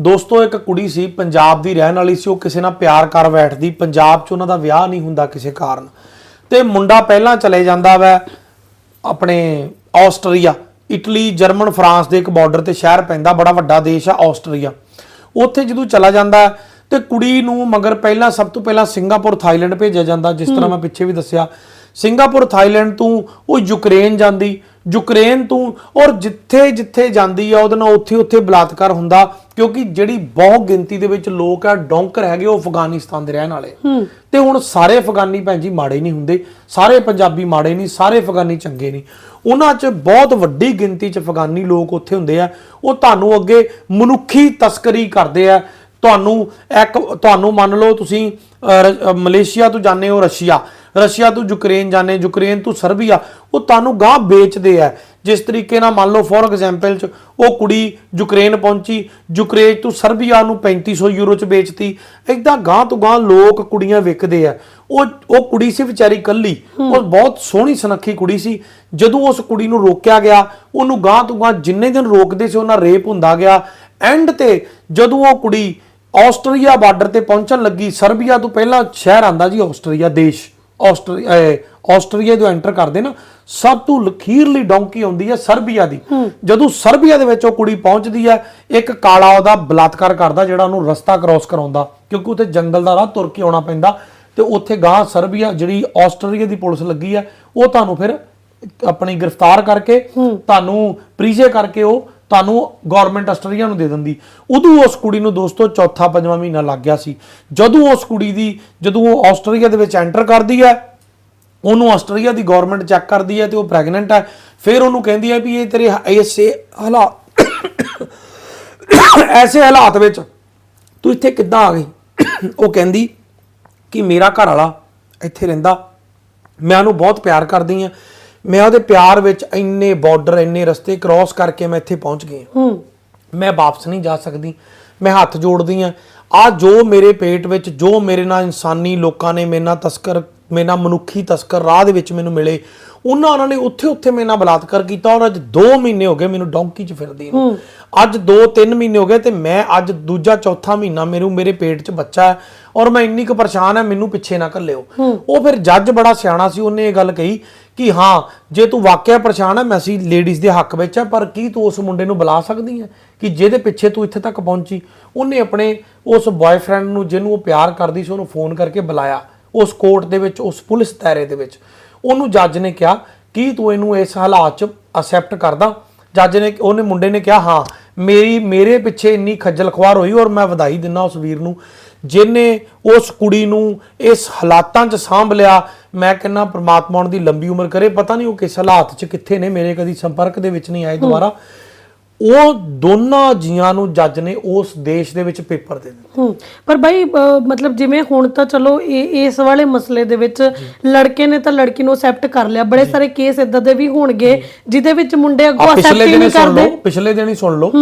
ਦੋਸਤੋ ਇੱਕ ਕੁੜੀ ਸੀ ਪੰਜਾਬ ਦੀ ਰਹਿਣ ਵਾਲੀ ਸੀ ਉਹ ਕਿਸੇ ਨਾਲ ਪਿਆਰ ਕਰ ਬੈਠਦੀ ਪੰਜਾਬ 'ਚ ਉਹਨਾਂ ਦਾ ਵਿਆਹ ਨਹੀਂ ਹੁੰਦਾ ਕਿਸੇ ਕਾਰਨ। ਤੇ ਮੁੰਡਾ ਪਹਿਲਾਂ ਚਲੇ ਜਾਂਦਾ ਵੈ ਆਪਣੇ ਆਸਟਰੀਆ ਇਟਲੀ ਜਰਮਨ ਫਰਾਂਸ ਦੇ ਇੱਕ ਬਾਰਡਰ ਤੇ ਸ਼ਹਿਰ ਪੈਂਦਾ ਬੜਾ ਵੱਡਾ ਦੇਸ਼ ਆ ਆਸਟਰੀਆ। ਉੱਥੇ ਜਦੋਂ ਚਲਾ ਜਾਂਦਾ ਤੇ ਕੁੜੀ ਨੂੰ ਮਗਰ ਪਹਿਲਾਂ ਸਭ ਤੋਂ ਪਹਿਲਾਂ ਸਿੰਗਾਪੁਰ ਥਾਈਲੈਂਡ ਭੇਜਿਆ ਜਾਂਦਾ ਜਿਸ ਤਰ੍ਹਾਂ ਮੈਂ ਪਿੱਛੇ ਵੀ ਦੱਸਿਆ। ਸਿੰਗਾਪੁਰ ਥਾਈਲੈਂਡ ਤੋਂ ਉਹ ਯੂਕਰੇਨ ਜਾਂਦੀ। ਯੂਕਰੇਨ ਤੋਂ ਔਰ ਜਿੱਥੇ ਜਿੱਥੇ ਜਾਂਦੀ ਆ ਉਹਦੇ ਨਾਲ ਉੱਥੇ ਉੱਥੇ ਬਲਾਤਕਾਰ ਹੁੰਦਾ। ਕਿਉਂਕਿ ਜਿਹੜੀ ਬਹੁਤ ਗਿਣਤੀ ਦੇ ਵਿੱਚ ਲੋਕ ਆ ਡੌਂਕਰ ਹੈਗੇ ਉਹ ਅਫਗਾਨਿਸਤਾਨ ਦੇ ਰਹਿਣ ਵਾਲੇ ਤੇ ਹੁਣ ਸਾਰੇ ਅਫਗਾਨੀ ਭੈਣ ਜੀ ਮਾੜੇ ਨਹੀਂ ਹੁੰਦੇ ਸਾਰੇ ਪੰਜਾਬੀ ਮਾੜੇ ਨਹੀਂ ਸਾਰੇ ਅਫਗਾਨੀ ਚੰਗੇ ਨਹੀਂ। ਉਹਨਾਂ 'ਚ ਬਹੁਤ ਵੱਡੀ ਗਿਣਤੀ 'ਚ ਅਫਗਾਨੀ ਲੋਕ ਉੱਥੇ ਹੁੰਦੇ ਆ। ਉਹ ਤੁਹਾਨੂੰ ਅੱਗੇ ਮਨੁੱਖੀ ਤਸਕਰੀ ਕਰਦੇ ਆ। ਤੁਹਾਨੂੰ ਇੱਕ ਤੁਹਾਨੂੰ ਮੰਨ ਲਓ ਤੁਸੀਂ ਮਲੇਸ਼ੀਆ ਤੋਂ ਜਾਂਦੇ ਹੋ ਰਸ਼ੀਆ। ਰਸ਼ੀਆ ਤੋਂ ਯੂਕਰੇਨ ਜਾਂਦੇ ਯੂਕਰੇਨ ਤੋਂ ਸਰਬੀਆ ਉਹ ਤੁਹਾਨੂੰ ਗਾਂ ਵੇਚਦੇ ਆ। ਜਿਸ ਤਰੀਕੇ ਨਾਲ ਮੰਨ ਲਓ ਫੋਰ ਐਗਜ਼ਾਮਪਲ ਚ ਉਹ ਕੁੜੀ ਯੂਕਰੇਨ ਪਹੁੰਚੀ ਯੂਕਰੇਨ ਤੋਂ ਸਰਬੀਆ ਨੂੰ 3500 ਯੂਰੋ ਚ ਵੇਚਤੀ। ਇਦਾਂ ਗਾਂ ਤੋਂ ਗਾਂ ਲੋਕ ਕੁੜੀਆਂ ਵਿਕਦੇ ਆ। ਉਹ ਉਹ ਕੁੜੀ ਸੀ ਵਿਚਾਰੀ ਕੱਲੀ। ਉਹ ਬਹੁਤ ਸੋਹਣੀ ਸੁਨੱਖੀ ਕੁੜੀ ਸੀ। ਜਦੋਂ ਉਸ ਕੁੜੀ ਨੂੰ ਰੋਕਿਆ ਗਿਆ ਉਹਨੂੰ ਗਾਂ ਤੋਂ ਗਾਂ ਜਿੰਨੇ ਦਿਨ ਰੋਕਦੇ ਸੀ ਉਹਨਾਂ ਰੇਪ ਹੁੰਦਾ ਗਿਆ। ਐਂਡ ਤੇ ਜਦੋਂ ਉਹ ਕੁੜੀ ਆਸਟਰੀਆ ਬਾਰਡਰ ਤੇ ਪਹੁੰਚਣ ਲੱਗੀ ਸਰਬੀਆ ਤੋਂ ਪਹਿਲਾਂ ਸ਼ਹਿਰ ਆਂਦਾ ਜੀ ਆਸਟਰੀਆ ਦੇਸ਼। ਆਸਟਰੀਆ ਤੋਂ ਐਂਟਰ ਕਰਦੇ ਨਾ ਸਭ ਤੋਂ ਲਖੀਰਲੀ ਡੌਂਕੀ ਆਉਂਦੀ ਹੈ ਸਰਬੀਆ ਦੀ। ਜਦੋਂ ਸਰਬੀਆ ਦੇ ਵਿੱਚ ਉਹ ਕੁੜੀ ਪਹੁੰਚਦੀ ਹੈ ਇੱਕ ਕਾਲਾ ਉਹਦਾ ਬਲਾਤਕਾਰ ਕਰਦਾ ਜਿਹੜਾ ਉਹਨੂੰ ਰਸਤਾ ਕ੍ਰਾਸ ਕਰਾਉਂਦਾ ਕਿਉਂਕਿ ਉੱਥੇ ਜੰਗਲ ਦਾ ਰਾਹ ਤੁਰ ਕੇ ਆਉਣਾ ਪੈਂਦਾ ਤੇ ਉੱਥੇ ਗਾਂ ਸਰਬੀਆ ਜਿਹੜੀ ਆਸਟਰੀਆ ਦੀ ਪੁਲਿਸ ਲੱਗੀ ਹੈ ਉਹ ਤੁਹਾਨੂੰ ਫਿਰ ਆਪਣੀ ਗ੍ਰਿਫਤਾਰ ਕਰਕੇ ਤੁਹਾਨੂੰ ਪ੍ਰੀਜੇ ਕਰਕੇ ਉਹ ਤੁਹਾਨੂੰ ਗਵਰਨਮੈਂਟ ਆਸਟਰੀਆ ਨੂੰ ਦੇ ਦਿੰਦੀ। ਉਦੋਂ ਉਸ ਕੁੜੀ ਨੂੰ ਦੋਸਤੋ ਚੌਥਾ ਪੰਜਵਾਂ ਮਹੀਨਾ ਲੱਗ ਗਿਆ ਸੀ। ਜਦੋਂ ਉਸ ਕੁੜੀ ਦੀ, ਜਦੋਂ ਉਹ ਆਸਟਰੀਆ ਦੇ ਵਿੱਚ ਐਂਟਰ ਕਰਦੀ ਹੈ, ਉਹਨੂੰ ਆਸਟਰੀਆ ਦੀ ਗਵਰਨਮੈਂਟ ਚੈੱਕ ਕਰਦੀ ਹੈ ਤੇ ਉਹ ਪ੍ਰੈਗਨੈਂਟ ਹੈ। ਫਿਰ ਉਹਨੂੰ ਕਹਿੰਦੀ ਹੈ ਵੀ ਇਹ ਤੇਰੇ ਐਸੇ ਹਾਲਾਤ ਐਸੇ ਹਾਲਾਤ ਵਿੱਚ ਤੂੰ ਇੱਥੇ ਕਿੱਦਾਂ ਆ ਗਈ? ਉਹ ਕਹਿੰਦੀ ਕਿ ਮੇਰਾ ਘਰ ਵਾਲਾ ਇੱਥੇ ਰਹਿੰਦਾ। ਮੈਂ ਉਹਨੂੰ ਬਹੁਤ ਪਿਆਰ ਕਰਦੀ ਆ ਮੈਂ ਉਹਦੇ ਪਿਆਰ ਵਿੱਚ ਇੰਨੇ ਬਾਰਡਰ ਇੰਨੇ ਰਸਤੇ ਕ੍ਰਾਸ ਕਰਕੇ ਮੈਂ ਇੱਥੇ ਪਹੁੰਚ ਗਈ ਹਾਂ। ਮੈਂ ਵਾਪਸ ਨਹੀਂ ਜਾ ਸਕਦੀ। ਮੈਂ ਹੱਥ ਜੋੜਦੀ ਆ ਆ ਜੋ ਮੇਰੇ ਪੇਟ ਵਿੱਚ ਜੋ ਮੇਰੇ ਨਾਲ ਇਨਸਾਨੀ ਲੋਕਾਂ ਨੇ ਮੇਰੇ ਨਾਲ ਤਸਕਰ ਮੇਰੇ ਨਾਲ ਮਨੁੱਖੀ ਤਸਕਰ ਰਾਹ ਦੇ ਵਿੱਚ ਮੈਨੂੰ ਮਿਲੇ ਉਹਨਾਂ ਉਹਨਾਂ ਨੇ ਉੱਥੇ ਉੱਥੇ ਮੇਰੇ ਨਾਲ ਬਲਾਤਕਾਰ ਕੀਤਾ ਔਰ ਅੱਜ 2 ਮਹੀਨੇ ਹੋ ਗਏ ਮੈਨੂੰ ਡੌਂਕੀ 'ਚ ਫਿਰਦੀ ਨੂੰ। ਅੱਜ 2-3 ਮਹੀਨੇ ਹੋ ਗਏ ਤੇ ਮੈਂ ਅੱਜ ਦੂਜਾ ਚੌਥਾ ਮਹੀਨਾ ਮੇਰੇ ਮੇਰੇ ਪੇਟ 'ਚ ਬੱਚਾ ਹੈ ਔਰ ਮੈਂ ਇੰਨੀ ਕੁ ਪਰੇਸ਼ਾਨ ਹੈ ਮੈਨੂੰ ਪਿੱਛੇ ਨਾ ਘੱਲਿਓ। ਉਹ ਫਿਰ ਜੱਜ ਬੜਾ ਸਿਆਣਾ ਸੀ ਉਹਨੇ ਇਹ ਗੱਲ ਕਹੀ ਕਿ ਹਾਂ, ਜੇ ਤੂੰ ਵਾਕਿਆ ਪਰੇਸ਼ਾਨ ਹੈ ਮੈਂ ਅਸੀਂ ਲੇਡੀਜ਼ ਦੇ ਹੱਕ ਵਿੱਚ ਹੈ ਪਰ ਕੀ ਤੂੰ ਉਸ ਮੁੰਡੇ ਨੂੰ ਬੁਲਾ ਸਕਦੀ ਹੈ ਕਿ ਜਿਹਦੇ ਪਿੱਛੇ ਤੂੰ ਇੱਥੇ ਤੱਕ ਪਹੁੰਚੀ? ਉਹਨੇ ਆਪਣੇ ਉਸ ਬॉयਫ੍ਰੈਂਡ ਨੂੰ, ਜਿਹਨੂੰ ਉਹ ਪਿਆਰ ਕਰਦੀ ਸੀ, ਉਹਨੂੰ ਫੋਨ ਕਰਕੇ ਬੁਲਾਇਆ, ਉਸ ਕੋਰਟ ਦੇ ਵਿੱਚ, ਉਸ ਪੁਲਿਸ ਦਾਇਰੇ ਦੇ ਵਿੱਚ। ਉਹਨੂੰ ਜੱਜ ਨੇ ਕਿਹਾ, ਕੀ ਤੂੰ ਇਹਨੂੰ ਇਸ ਹਾਲਾਤ 'ਚ ਅਸੈਪਟ ਕਰਦਾ? ਜੱਜ ਨੇ, ਉਹਨੇ ਮੁੰਡੇ ਨੇ ਕਿਹਾ, ਹਾਂ, ਮੇਰੀ, ਮੇਰੇ ਪਿੱਛੇ ਇੰਨੀ ਖੱਜਲ ਖੁਆਰ ਹੋਈ ਔਰ ਮੈਂ ਵਧਾਈ ਦਿੰਦਾ ਉਸ ਵੀਰ ਨੂੰ ਜਿਨੇ ਉਸ ਕੁੜੀ ਨੂੰ ਇਸ ਹਾਲਾਤਾਂ 'ਚ ਸਾਂਭ ਲਿਆ। ਮੈਂ ਕਹਿੰਨਾ ਪ੍ਰਮਾਤਮਾ ਉਹਨਾਂ ਦੀ ਲੰਬੀ ਉਮਰ ਕਰੇ। ਪਤਾ ਨਹੀਂ ਉਹ ਕਿਸ ਹਾਲਾਤ 'ਚ ਕਿੱਥੇ ਨੇ, ਮੇਰੇ ਕਦੀ ਸੰਪਰਕ ਦੇ ਵਿੱਚ ਨਹੀਂ ਆਏ ਦੁਬਾਰਾ। ਉਹ ਦੋਨਾਂ ਜੀਆਂ ਨੂੰ ਜੱਜ ਨੇ ਉਸ ਦੇਸ਼ ਦੇ ਵਿੱਚ ਪੇਪਰ ਦੇ ਦਿੱਤੇ। ਹੂੰ ਪਰ ਅਹ, ਮਤਲਬ ਜਿਵੇਂ ਹੁਣ ਤਾਂ ਚਲੋ ਇਹ ਇਸ ਵਾਲੇ ਮਸਲੇ ਦੇ ਵਿੱਚ ਲੜਕੇ ਨੇ ਤਾਂ ਲੜਕੀ ਨੂੰ ਅਸੈਪਟ ਕਰ ਲਿਆ। ਬੜੇ ਸਾਰੇ ਕੇਸ ਇਦਾਂ ਦੇ ਵੀ ਹੋਣਗੇ ਜਿਹਦੇ ਵਿੱਚ ਮੁੰਡੇ ਅੱਗੋਂ ਆ ਅਸੈਪਟ ਪਿਛਲੇ ਹੀ ਦਿਨੀ ਨਹੀਂ ਸੁਣ ਕਰਦੇ। ਲਓ ਪਿਛਲੇ ਦਿਨੀ ਸੁਣ ਲਓ।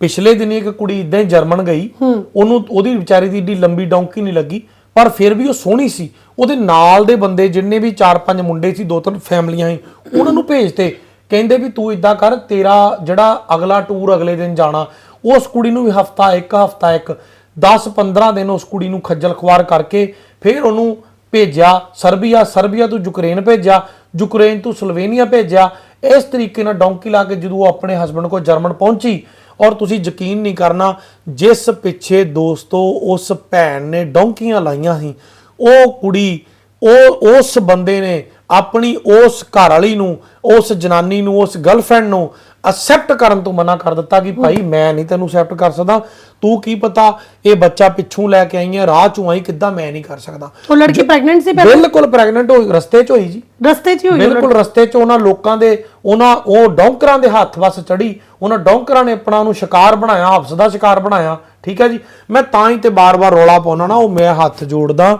ਪਿਛਲੇ ਦਿਨੀ ਇੱਕ ਕੁੜੀ ਇਦਾਂ ਹੀ ਜਰਮਨ ਗਈ ਉਹਨੂੰ ਉਹਦੀ ਵਿਚਾਰੀ ਦੀ ਏਡੀ ਲੰਬੀ ਡੌਂਕੀ ਨਹੀਂ ਲੱਗੀ ਪਰ ਫਿਰ ਵੀ ਉਹ ਸੋਹਣੀ ਸੀ। ਉਹਦੇ ਨਾਲ ਦੇ ਬੰਦੇ ਜਿੰਨੇ ਵੀ ਚਾਰ ਪੰਜ ਮੁੰਡੇ ਸੀ ਦੋ ਤਿੰਨ ਫੈਮਲੀਆਂ ਸੀ ਉਹਨਾਂ ਨੂੰ ਭੇਜਤੇ। ਕਹਿੰਦੇ ਵੀ ਤੂੰ ਇਦਾਂ ਕਰ, ਤੇਰਾ ਜਿਹੜਾ ਅਗਲਾ ਟੂਰ ਅਗਲੇ ਦਿਨ ਜਾਣਾ, ਉਸ ਕੁੜੀ ਨੂੰ ਵੀ ਹਫਤਾ ਇੱਕ ਹਫਤਾ ਇੱਕ 10 15 ਦਿਨ ਉਸ ਕੁੜੀ ਨੂੰ ਖੱਜਲ ਖੁਆਰ ਕਰਕੇ ਫਿਰ ਉਹਨੂੰ ਭੇਜਿਆ, ਸਰਬੀਆ ਸਰਬੀਆ ਤੋਂ ਯੂਕਰੇਨ ਭੇਜਿਆ, ਯੂਕਰੇਨ ਤੋਂ ਸਲੋਵੇਨੀਆ ਭੇਜਿਆ। ਇਸ ਤਰੀਕੇ ਨਾਲ ਡੌਂਕੀ ਲਾ ਕੇ ਜਦੋਂ ਉਹ ਆਪਣੇ ਹਸਬੰਡ ਕੋਲ ਜਰਮਨ ਪਹੁੰਚੀ, ਔਰ ਤੁਸੀਂ ਯਕੀਨ ਨਹੀਂ ਕਰਨਾ, ਜਿਸ ਪਿੱਛੇ ਦੋਸਤੋ ਉਸ ਭੈਣ ਨੇ ਡੌਂਕੀਆਂ ਲਾਈਆਂ ਸੀ, ਉਹ ਕੁੜੀ ਉਹ ਉਸ ਬੰਦੇ ਨੇ ਆਪਣੀ ਉਸ ਘਰ ਵਾਲੀ ਨੂੰ ਉਸ ਜਨਾਨੀ ਨੂੰ ਉਸ ਗਰਲਫ੍ਰੈਂਡ ਨੂੰ ਅਸੈਪਟ ਕਰਨ ਤੋਂ ਮਨਾ ਕਰ ਦਿੱਤਾ ਕਿ ਭਾਈ ਮੈਂ ਨਹੀਂ ਤੈਨੂੰ ਅਸੈਪਟ ਕਰ ਸਕਦਾ। ਤੂੰ ਕੀ ਪਤਾ ਇਹ ਬੱਚਾ ਪਿੱਛੋਂ ਲੈ ਕੇ ਆਈ ਹੈ ਰਾਹ ਚੋਂ ਆਈ ਕਿੱਦਾਂ ਮੈਂ ਨਹੀਂ ਕਰ ਸਕਦਾ। ਉਹ ਲੜਕੀ ਪ੍ਰੈਗਨੈਂਟ ਸੀ ਪਹਿਲਾਂ? ਬਿਲਕੁਲ ਪ੍ਰੈਗਨੈਂਟ ਹੋਈ ਰਸਤੇ 'ਚ ਹੋਈ ਜੀ। ਰਸਤੇ 'ਚ ਹੋਈ ਬਿਲਕੁਲ ਰਸਤੇ 'ਚ ਉਹਨਾਂ ਲੋਕਾਂ ਦੇ ਉਹਨਾਂ ਉਹ ਡੌਂਕਰਾਂ ਦੇ ਹੱਥ ਵਸ ਚੜੀ ਉਹਨਾਂ ਡੌਂਕਰਾਂ ਨੇ ਆਪਣਾ ਉਹਨੂੰ ਸ਼ਿਕਾਰ ਬਣਾਇਆ ਹਫਸ ਦਾ ਸ਼ਿਕਾਰ ਬਣਾਇਆ। ਠੀਕ ਹੈ ਜੀ? ਮੈਂ ਤਾਂ ਹੀ ਤੇ ਬਾਰ-ਬਾਰ ਰੌਲਾ ਪਾਉਣਾ ਨਾ ਉਹ ਮੈਂ ਹੱਥ ਜੋੜਦਾ।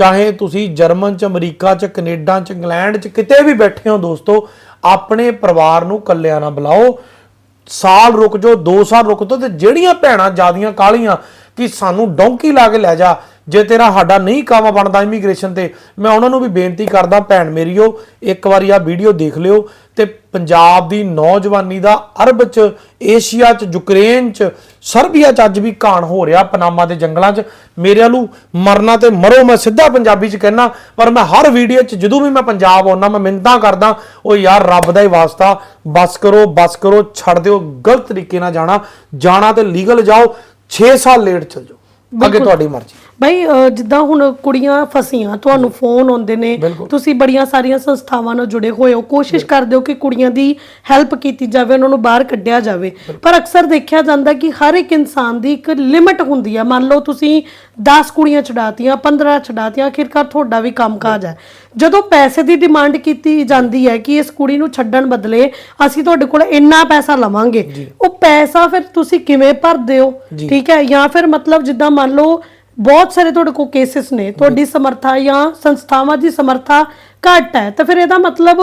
ਚਾਹੇ ਤੁਸੀਂ ਜਰਮਨ 'ਚ, ਅਮਰੀਕਾ 'ਚ, ਕੈਨੇਡਾ 'ਚ, ਇੰਗਲੈਂਡ 'ਚ, ਕਿਤੇ ਵੀ ਬੈਠੇ ਹੋ ਦੋਸਤੋ, ਆਪਣੇ ਪਰਿਵਾਰ ਨੂੰ ਕੱਲਿਆਂ ਨਾ ਬੁਲਾਓ। ਸਾਲ ਰੁਕ ਜਾਓ 2 ਸਾਲ ਰੁਕ ਜਾਓ ਤੇ ਜਿਹੜੀਆਂ ਭੈਣਾਂ ਜਿਆਦੀਆਂ ਕਾਲੀਆਂ ਕਿ ਸਾਨੂੰ ਡੌਂਕੀ ਲਾ ਕੇ ਲੈ ਜਾ, ਜੇ ਤੇਰਾ ਸਾਡਾ ਨਹੀਂ ਕੰਮ ਬਣਦਾ ਇਮੀਗ੍ਰੇਸ਼ਨ ਤੇ, ਮੈਂ ਉਹਨਾਂ ਨੂੰ ਵੀ ਬੇਨਤੀ ਕਰਦਾ, ਭੈਣ ਮੇਰੀਓ ਇੱਕ ਵਾਰੀ ਆ ਵੀਡੀਓ ਦੇਖ ਲਿਓ। ਤੇ ਪੰਜਾਬ ਦੀ ਨੌਜਵਾਨੀ ਦਾ ਅਰਬ ਚ ਏਸ਼ੀਆ ਚ ਯੂਕਰੇਨ ਚ ਸਰਬੀਆ ਚ ਅੱਜ ਵੀ ਕਾਣ ਹੋ ਰਿਹਾ ਪਨਾਮਾ ਦੇ ਜੰਗਲਾਂ ਚ। ਮੇਰੇ ਵੱਲੋਂ ਮਰਨਾ ਤੇ ਮਰੋ ਮੈਂ ਸਿੱਧਾ ਪੰਜਾਬੀ ਚ ਕਹਿਣਾ ਪਰ ਮੈਂ ਹਰ ਵੀਡੀਓ ਚ ਜਦੋਂ ਵੀ ਮੈਂ ਪੰਜਾਬ ਆਉਣਾ ਮੈਂ ਮਿੰਨਤਾਂ ਕਰਦਾ ਉਹ ਯਾਰ ਰੱਬ ਦਾ ਹੀ ਵਾਸਤਾ ਬਸ ਕਰੋ ਬਸ ਕਰੋ ਛੱਡ ਦਿਓ ਗਲਤ ਤਰੀਕੇ ਨਾਲ ਜਾਣਾ ਜਾਣਾ ਤੇ ਲੀਗਲ ਜਾਓ 6 ਸਾਲ ਲੇਟ ਚਲ ਜਾਓ ਅੱਗੇ ਤੁਹਾਡੀ ਮਰਜ਼ੀ। ਅਹ, ਜਿੱਦਾਂ ਹੁਣ ਕੁੜੀਆਂ ਫਸੀਆਂ ਤੁਹਾਨੂੰ ਫੋਨ ਆਉਂਦੇ ਨੇ। ਤੁਸੀਂ ਬੜੀਆਂ ਸਾਰੀਆਂ ਸੰਸਥਾਵਾਂ ਨਾਲ ਜੁੜੇ ਹੋਏ ਹੋ। ਕੋਸ਼ਿਸ਼ ਕਰਦੇ ਹੋ ਕਿ ਕੁੜੀਆਂ ਦੀ ਹੈਲਪ ਕੀਤੀ ਜਾਵੇ ਉਹਨਾਂ ਨੂੰ ਬਾਹਰ ਕੱਢਿਆ ਜਾਵੇ। ਪਰ ਅਕਸਰ ਦੇਖਿਆ ਜਾਂਦਾ ਕਿ ਹਰ ਇੱਕ ਇਨਸਾਨ ਦੀ ਇੱਕ ਲਿਮਿਟ ਹੁੰਦੀ ਹੈ ਮੰਨ ਲਓ ਤੁਸੀਂ 10 ਕੁੜੀਆਂ ਛਡਾਤੀਆਂ 15 ਛਡਾਤੀਆਂ ਆਖਿਰਕਾਰ ਤੁਹਾਡਾ ਵੀ ਕੰਮਕਾਜ ਹੈ ਜਦੋਂ ਪੈਸੇ ਦੀ ਡਿਮਾਂਡ ਕੀਤੀ ਜਾਂਦੀ ਹੈ ਕਿ ਇਸ ਕੁੜੀ ਨੂੰ ਛੱਡਣ ਬਦਲੇ ਅਸੀਂ ਤੁਹਾਡੇ ਕੋਲ ਇੰਨਾ ਪੈਸਾ ਲਵਾਂਗੇ ਉਹ ਪੈਸਾ ਫਿਰ ਤੁਸੀਂ ਕਿਵੇਂ ਭਰਦੇ ਹੋ? ਠੀਕ ਹੈ? ਜਾਂ ਫਿਰ ਮਤਲਬ ਜਿੱਦਾਂ ਮੰਨ ਲਓ ਬਹੁਤ ਸਾਰੇ ਤੁਹਾਡੇ ਕੋਲ ਕੇਸਿਸ ਨੇ। ਤੁਹਾਡੀ ਸਮਰੱਥਾ ਜਾਂ ਸੰਸਥਾਵਾਂ ਦੀ ਸਮਰੱਥਾ ਘੱਟ ਹੈ। ਤਾਂ ਫਿਰ ਇਹਦਾ ਮਤਲਬ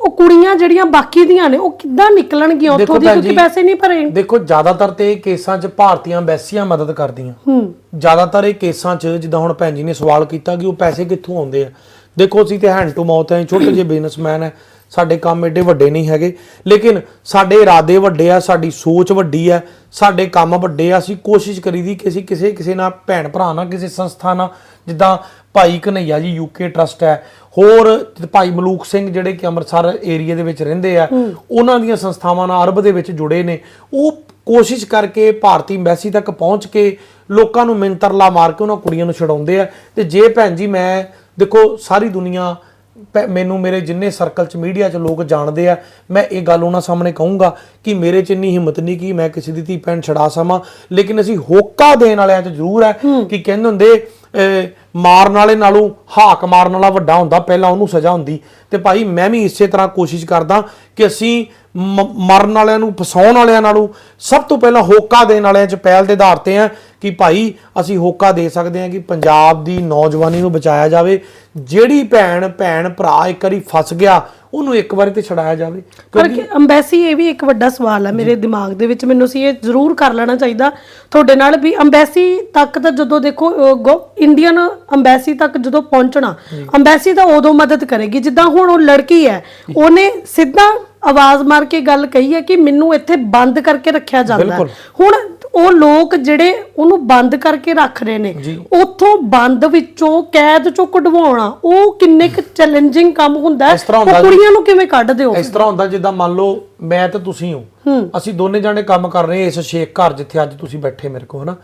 ਉਹ ਕੁੜੀਆਂ ਜਿਹੜੀਆਂ ਬਾਕੀ ਦੀਆਂ ਨੇ ਉਹ ਕਿੱਦਾਂ ਨਿਕਲਣਗੀਆਂ? ਉੱਥੋਂ ਦੀ ਕਿਉਂਕਿ ਪੈਸੇ ਨਹੀਂ ਭਰੇ। ਦੇਖੋ ਜ਼ਿਆਦਾਤਰ ਤੇ ਇਹ ਕੇਸਾਂ 'ਚ ਭਾਰਤੀਆਂ ਐਮਬੈਸੀਆਂ ਮਦਦ ਕਰਦੀਆਂ। ਹੂੰ। ਜ਼ਿਆਦਾਤਰ ਇਹ ਕੇਸਾਂ 'ਚ ਜਿੱਦਾਂ ਹੁਣ ਭੈਣ ਜੀ ਨੇ ਸਵਾਲ ਕੀਤਾ ਕਿ ਉਹ ਪੈਸੇ ਕਿੱਥੋਂ ਆਉਂਦੇ ਆ। ਦੇਖੋ ਅਸੀਂ ਤੇ ਹੈਂਡ ਟੂ ਮਾਊਥ ਹੈ ਛੋਟੇ ਜਿਹੇ ਬਿਜ਼ਨਸਮੈਨ ਹੈ ਸਾਡੇ ਕੰਮ ਏਡੇ ਵੱਡੇ ਨਹੀਂ ਹੈਗੇ। ਲੇਕਿਨ ਸਾਡੇ ਇਰਾਦੇ ਵੱਡੇ ਆ ਸਾਡੀ ਸੋਚ ਵੱਡੀ ਹੈ ਸਾਡੇ ਕੰਮ ਵੱਡੇ ਆ ਅਸੀਂ ਕੋਸ਼ਿਸ਼ ਕਰੀਦੀ ਕਿ ਅਸੀਂ ਕਿਸੇ ਕਿਸੇ ਨਾਲ ਭੈਣ ਭਰਾ ਨਾਲ ਕਿਸੇ ਸੰਸਥਾ ਨਾਲ ਜਿੱਦਾਂ ਭਾਈ ਕਨਈਆ ਜੀ ਯੂਕੇ ਟਰਸਟ ਹੈ। ਹੋਰ ਭਾਈ ਮਲੂਕ ਸਿੰਘ ਜਿਹੜੇ ਕਿ ਅੰਮ੍ਰਿਤਸਰ ਏਰੀਆ ਦੇ ਵਿੱਚ ਰਹਿੰਦੇ ਆ ਉਹਨਾਂ ਦੀਆਂ ਸੰਸਥਾਵਾਂ ਨਾਲ ਅਰਬ ਦੇ ਵਿੱਚ ਜੁੜੇ ਨੇ। ਉਹ ਕੋਸ਼ਿਸ਼ ਕਰਕੇ ਭਾਰਤੀ ਐਮਬੈਸੀ ਤੱਕ ਪਹੁੰਚ ਕੇ ਲੋਕਾਂ ਨੂੰ ਮਿੰਤਰਲਾ ਮਾਰ ਕੇ ਉਹਨਾਂ ਕੁੜੀਆਂ ਨੂੰ ਛਡਾਉਂਦੇ ਆ। ਤੇ ਜੇ ਭੈਣ ਜੀ ਮੈਂ ਦੇਖੋ ਸਾਰੀ ਦੁਨੀਆ ਮੈਨੂੰ ਮੇਰੇ ਜਿੰਨੇ ਸਰਕਲ ਚ ਮੀਡੀਆ ਚ ਲੋਕ ਜਾਣਦੇ ਆ, ਮੈਂ ਇਹ ਗੱਲ ਉਹਨਾਂ ਸਾਹਮਣੇ ਕਹੂੰਗਾ ਕਿ ਮੇਰੇ ਚ ਇੰਨੀ ਹਿੰਮਤ ਨਹੀਂ ਕਿ ਮੈਂ ਕਿਸੇ ਦੀ ਧੀ ਭੈਣ ਛਡਾ ਸਕਾਂ ਲੇਕਿਨ ਅਸੀਂ ਹੋਕਾ ਦੇਣ ਵਾਲਿਆਂ ਚ ਜ਼ਰੂਰ ਹੈ ਕਿ ਕਹਿੰਦੇ ਹੁੰਦੇ ਮਾਰਨ ਵਾਲੇ ਨਾਲੋਂ ਹਾਕ ਮਾਰਨ ਵਾਲਾ ਵੱਡਾ ਹੁੰਦਾ ਪਹਿਲਾਂ ਉਹਨੂੰ ਸਜ਼ਾ ਹੁੰਦੀ। ਤੇ ਭਾਈ ਮੈਂ ਵੀ ਇਸੇ ਤਰ੍ਹਾਂ ਕੋਸ਼ਿਸ਼ ਕਰਦਾ ਕਿ ਅਸੀਂ ਮਰਨ ਵਾਲਿਆਂ ਨੂੰ ਫਸਾਉਣ ਵਾਲਿਆਂ ਨਾਲੋਂ ਸਭ ਤੋਂ ਪਹਿਲਾਂ ਹੋਕਾ ਦੇਣ ਵਾਲਿਆਂ 'ਚ ਪਹਿਲ ਦੇ ਆਧਾਰ ਤੇ ਆ ਕਿ ਭਾਈ ਅਸੀਂ ਹੋਕਾ ਦੇ ਸਕਦੇ ਹਾਂ ਕਿ ਪੰਜਾਬ ਦੀ ਨੌਜਵਾਨੀ ਨੂੰ ਬਚਾਇਆ ਜਾਵੇ। ਜਿਹੜੀ ਭੈਣ ਭੈਣ ਭਰਾ ਇੱਕ ਵਾਰੀ ਫਸ ਗਿਆ ਉਹਨੂੰ ਇੱਕ ਵਾਰੀ ਤੇ ਛਡਾਇਆ ਜਾਵੇ। ਪਰ ਕਿ ਅੰਬੈਸੀ ਇਹ ਵੀ ਇੱਕ ਵੱਡਾ ਸਵਾਲ ਹੈ ਮੇਰੇ ਦਿਮਾਗ ਦੇ ਵਿੱਚ। ਮੈਨੂੰ ਸੀ ਇਹ ਜ਼ਰੂਰ ਕਰ ਲੈਣਾ ਚਾਹੀਦਾ ਤੁਹਾਡੇ ਨਾਲ ਵੀ ਅੰਬੈਸੀ ਤੱਕ ਤਾਂ ਜਦੋਂ ਦੇਖੋ ਇੰਡੀਅਨ ਅੰਬੈਸੀ ਤੱਕ ਜਦੋਂ ਪਹੁੰਚਣਾ ਅੰਬੈਸੀ ਤਾਂ ਉਦੋਂ ਮਦਦ ਕਰੇਗੀ। ਜਿੱਦਾਂ ਹੁਣ ਉਹ ਲੜਕੀ ਹੈ ਉਹਨੇ ਸਿੱਧਾ ਆਵਾਜ਼ ਮਾਰ ਕੇ ਗੱਲ ਕਹੀ ਹੈ ਕਿ ਮੈਨੂੰ ਇੱਥੇ ਬੰਦ ਕਰਕੇ ਰੱਖਿਆ ਜਾਂਦਾ। ਹੁਣ ਉਹ ਲੋਕ ਜਿਹੜੇ ਉਹਨੂੰ ਬੰਦ ਕਰਕੇ ਰੱਖ ਰਹੇ ਨੇ। ਉੱਥੋਂ ਬੰਦ ਵਿੱਚੋਂ ਕੈਦ ਚੋਂ ਕਢਵਾਉਣਾ ਉਹ ਕਿੰਨੇ ਕੁ ਚੈਲੰਜਿੰਗ ਕੰਮ ਹੁੰਦਾ ਉਹ। ਕੁੜੀਆਂ ਨੂੰ ਕਿਵੇਂ ਕੱਢਦੇ ਹੋ? ਇਸ ਤਰ੍ਹਾਂ ਹੁੰਦਾ ਜਿੱਦਾਂ ਮੰਨ ਲਓ ਮੈਂ ਤੇ ਤੁਸੀਂ ਹੋ। ਅਸੀਂ ਦੋਨੇ ਜਾਣੇ ਕੰਮ ਕਰ ਰਹੇ ਇਸ ਸ਼ੇਖ ਘਰ ਜਿੱਥੇ ਅੱਜ ਤੁਸੀਂ ਬੈਠੇ ਮੇਰੇ ਕੋਲ ਹਨਾ।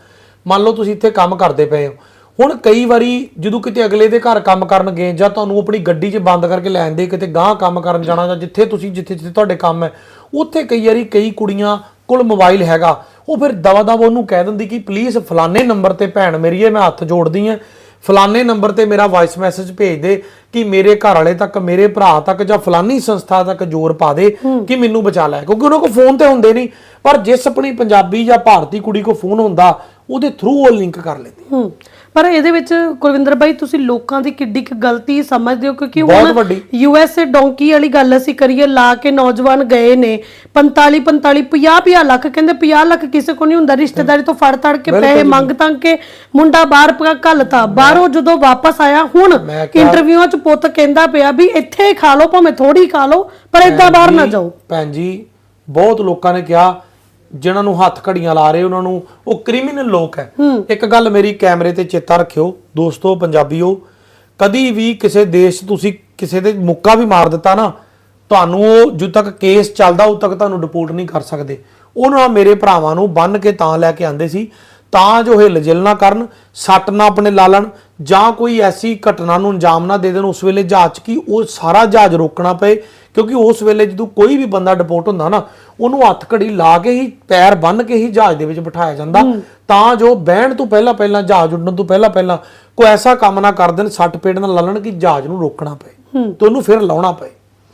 ਮੰਨ ਲਓ ਤੁਸੀਂ ਇੱਥੇ ਕੰਮ ਕਰਦੇ ਪਏ ਹੋ। ਹੁਣ ਕਈ ਵਾਰੀ ਜਦੋਂ ਕਿਤੇ ਅਗਲੇ ਦੇ ਘਰ ਕੰਮ ਕਰਨ ਗਏ ਜਾਂ ਤੁਹਾਨੂੰ ਆਪਣੀ ਗੱਡੀ 'ਚ ਬੰਦ ਕਰਕੇ ਲੈ ਆਂਦੇ ਕਿਤੇ ਗਾਂਹ ਕੰਮ ਕਰਨ ਜਾਣਾ ਜਾਂ ਜਿੱਥੇ ਤੁਸੀਂ ਜਿੱਥੇ ਜਿੱਥੇ ਤੁਹਾਡੇ ਕੰਮ ਹੈ ਉੱਥੇ ਕਈ ਵਾਰੀ ਕਈ ਕੁੜੀਆਂ ਕੋਲ ਮੋਬਾਈਲ ਹੈਗਾ। ਉਹ ਫਿਰ ਦਵਾ ਦਵਾ ਉਹਨੂੰ ਕਹਿ ਦਿੰਦੀ ਕਿ ਪਲੀਜ਼ ਫਲਾਣੇ ਨੰਬਰ ਤੇ ਭੈਣ ਮੇਰੀ ਹੈ ਮੈਂ ਹੱਥ ਜੋੜਦੀ ਹਾਂ। ਫਲਾਣੇ ਨੰਬਰ ਤੇ ਮੇਰਾ ਵਾਇਸ ਮੈਸੇਜ ਭੇਜ ਦੇ ਕਿ ਮੇਰੇ ਘਰ ਵਾਲੇ ਤੱਕ ਮੇਰੇ ਭਰਾ ਤੱਕ ਜਾਂ ਫਲਾਨੀ ਸੰਸਥਾ ਤੱਕ ਜ਼ੋਰ ਪਾ ਦੇ ਕਿ ਮੈਨੂੰ ਬਚਾ ਲੈ। ਕਿਉਂਕਿ ਉਹਨਾਂ ਕੋਲ ਫੋਨ ਤੇ ਹੁੰਦੇ ਨਹੀਂ। ਪਰ ਜਿਸ ਆਪਣੀ ਪੰਜਾਬੀ ਜਾਂ ਭਾਰਤੀ ਕੁੜੀ ਕੋ ਫੋਨ ਹੁੰਦਾ ਉਹਦੇ ਥਰੂ ਉਹ ਲਿੰਕ ਕਰ ਲੈਂਦੀ ਹੂੰ। ਪਰ ਇਹਦੇ ਵਿੱਚ ਕੁਲਵਿੰਦਰ ਬਾਈ ਤੁਸੀਂ ਲੋਕਾਂ ਦੀ ਕਿੱਡੀ ਕੁ ਗਲਤੀ ਸਮਝਦੇ ਹੋ? ਕਿਉਂਕਿ ਹੁਣ ਵੱਡੀ। ਯੂ ਐਸ ਏ ਡੋਂਕੀ ਵਾਲੀ ਗੱਲ ਅਸੀਂ ਕਰੀਏ ਲਾ ਕੇ ਨੌਜਵਾਨ ਗਏ ਨੇ 45 45 50 50 ਲੱਖ ਕਹਿੰਦੇ 50 ਲੱਖ ਕਿਸੇ ਕੋ ਨਹੀਂ ਹੁੰਦਾ ਰਿਸ਼ਤੇਦਾਰੀ ਤੋਂ ਫੜ ਤੜ ਕੇ ਪੈਸੇ ਮੰਗ ਤੰਗ ਕੇ ਮੁੰਡਾ ਬਾਹਰ ਘੱਲਤਾ ਬਾਹਰੋਂ ਜਦੋਂ ਵਾਪਸ ਆਇਆ ਹੁਣ ਇੰਟਰਵਿਊਆਂ 'ਚ ਪੁੱਤ ਕਹਿੰਦਾ ਪਿਆ ਵੀ ਇੱਥੇ ਖਾ ਲਓ ਭਾਵੇਂ ਥੋੜੀ ਖਾ ਲਓ ਪਰ ਏਦਾਂ ਬਾਹਰ ਨਾ ਜਾਓ। ਭੈਣ ਜੀ ਬਹੁਤ ਲੋਕਾਂ ਨੇ ਕਿਹਾ ਜਿਨ੍ਹਾਂ ਨੂੰ ਹੱਥ ਘੜੀਆਂ ਲਾ ਰਹੇ ਉਹਨਾਂ ਨੂੰ ਉਹ ਕ੍ਰਿਮੀਨਲ ਲੋਕ ਹੈ। ਇੱਕ ਗੱਲ ਮੇਰੀ ਕੈਮਰੇ ਤੇ ਚੇਤਾ ਰੱਖਿਓ ਦੋਸਤੋ ਪੰਜਾਬੀਓ ਕਦੀ ਵੀ ਕਿਸੇ ਦੇਸ਼ ਤੁਸੀਂ ਕਿਸੇ ਦੇ ਮੁੱਕਾ ਵੀ ਮਾਰ ਦਿੱਤਾ ਨਾ ਤੁਹਾਨੂੰ ਉਹ ਜਦੋਂ ਤੱਕ ਕੇਸ ਚੱਲਦਾ ਉਦੋਂ ਤੱਕ ਤੁਹਾਨੂੰ ਰਿਪੋਰਟ ਨਹੀਂ ਕਰ ਸਕਦੇ। ਉਹਨਾਂ ਮੇਰੇ ਭਰਾਵਾਂ ਨੂੰ ਬੰਨ ਕੇ ਤਾਂ ਲੈ ਕੇ ਆਂਦੇ ਸੀ ਤਾਂ ਜੋ ਹਿਲ ਜਿਲ ਨਾ ਕਰਨ ਸੱਟ ਨਾ ਆਪਣੇ ਲਾ ਲੈਣ ਜਾਂ ਕੋਈ ਐਸੀ ਘਟਨਾ ਨੂੰ ਅੰਜਾਮ ਨਾ ਦੇ ਦੇਣ ਉਸ ਵੇਲੇ ਜਹਾਜ਼ ਕੀ ਉਹ ਸਾਰਾ ਜਹਾਜ਼ ਰੋਕਣਾ ਪਏ? ਕਿਉਂਕਿ ਉਸ ਵੇਲੇ ਜਦੋਂ ਕੋਈ ਵੀ ਬੰਦਾ ਡਿਪੋਰਟ ਹੁੰਦਾ ਨਾ ਉਹਨੂੰ ਹੱਥ ਘੜੀ ਲਾ ਕੇ ਹੀ ਪੈਰ ਬੰਨ ਕੇ ਹੀ ਜਹਾਜ਼ ਦੇ ਵਿੱਚ ਬਿਠਾਇਆ ਜਾਂਦਾ। ਤਾਂ ਜੋ ਬਹਿਣ ਤੋਂ ਪਹਿਲਾਂ ਪਹਿਲਾਂ ਜਹਾਜ਼ ਉੱਡਣ ਤੋਂ ਪਹਿਲਾਂ ਪਹਿਲਾਂ ਕੋਈ ਐਸਾ ਕੰਮ ਨਾ ਕਰ ਦੇਣ ਸੱਟ ਪੇੜ ਨਾਲ ਲਾ ਲੈਣ ਕਿ ਜਹਾਜ਼ ਨੂੰ ਰੋਕਣਾ ਪਏ ਤੇ ਉਹਨੂੰ ਫਿਰ ਲਾਉਣਾ ਪਏ।